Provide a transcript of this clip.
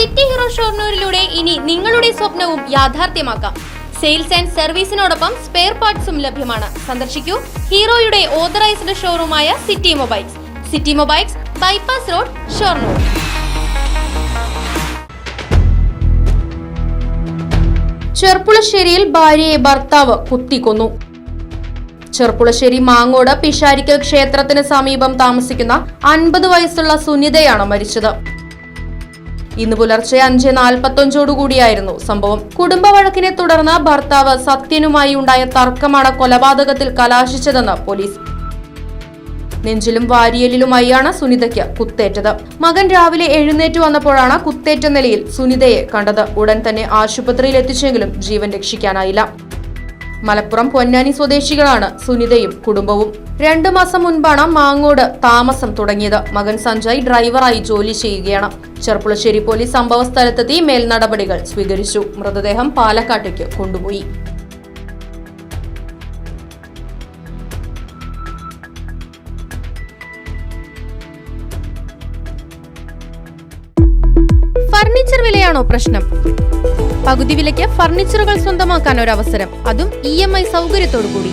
City hero ഷോർണൂരിലൂടെ ഇനി നിങ്ങളുടെ സ്വപ്നവും യാഥാർത്ഥ്യമാക്കാം. സെയിൽസ് ആൻഡ് സർവീസിനോടൊപ്പം സ്പെയർ പാർട്സും ലഭ്യമാണ്. സന്ദർശിക്കൂ ഹീറോയുടെ authorised ഷോറൂമായ city mobiles. City mobiles bypass road Shoranur. ചെർപ്പുളശ്ശേരിയിൽ ഭാര്യയെ ഭർത്താവ് കുത്തിക്കൊന്നു. ചെർപ്പുളശ്ശേരി മാങ്ങോട് പിഷാരിക്കൽ ക്ഷേത്രത്തിന് സമീപം താമസിക്കുന്ന അൻപത് വയസ്സുള്ള സുനിതയാണ് മരിച്ചത്. ഇന്ന് പുലർച്ചെ അഞ്ച് നാൽപ്പത്തഞ്ചോടുകൂടിയായിരുന്നു സംഭവം. കുടുംബ വഴക്കിനെ തുടർന്ന് ഭർത്താവ് സത്യനുമായി ഉണ്ടായ തർക്കമാണ് കൊലപാതകത്തിൽ കലാശിച്ചതെന്ന് പോലീസ്. നെഞ്ചിലും വാരിയലിലുമായാണ് സുനിതയ്ക്ക് കുത്തേറ്റത്. മകൻ രാവിലെ എഴുന്നേറ്റ് വന്നപ്പോഴാണ് കുത്തേറ്റ നിലയിൽ സുനിതയെ കണ്ടത്. ഉടൻ തന്നെ ആശുപത്രിയിൽ എത്തിച്ചെങ്കിലും ജീവൻ രക്ഷിക്കാനായില്ല. മലപ്പുറം പൊന്നാനി സ്വദേശികളാണ് സുനിതയും കുടുംബവും. രണ്ടു മാസം മുൻപാണ് മാങ്ങോട് താമസം തുടങ്ങിയത്. മകൻ സഞ്ജയ് ഡ്രൈവറായി ജോലി ചെയ്യുകയാണ്. ചെർപ്പുളശ്ശേരി പോലീസ് സംഭവ സ്ഥലത്തെത്തി മേൽനടപടികൾ സ്വീകരിച്ചു. മൃതദേഹം പാലക്കാട്ടേക്ക് കൊണ്ടുപോയി. ഫർണിച്ചർ വിലയാണോ പ്രശ്നം? പകുതി വിലയ്ക്ക് ഫർണിച്ചറുകൾ സ്വന്തമാക്കാൻ ഒരു അവസരം. അതും ഇ എം ഐ സൗകര്യത്തോടു കൂടി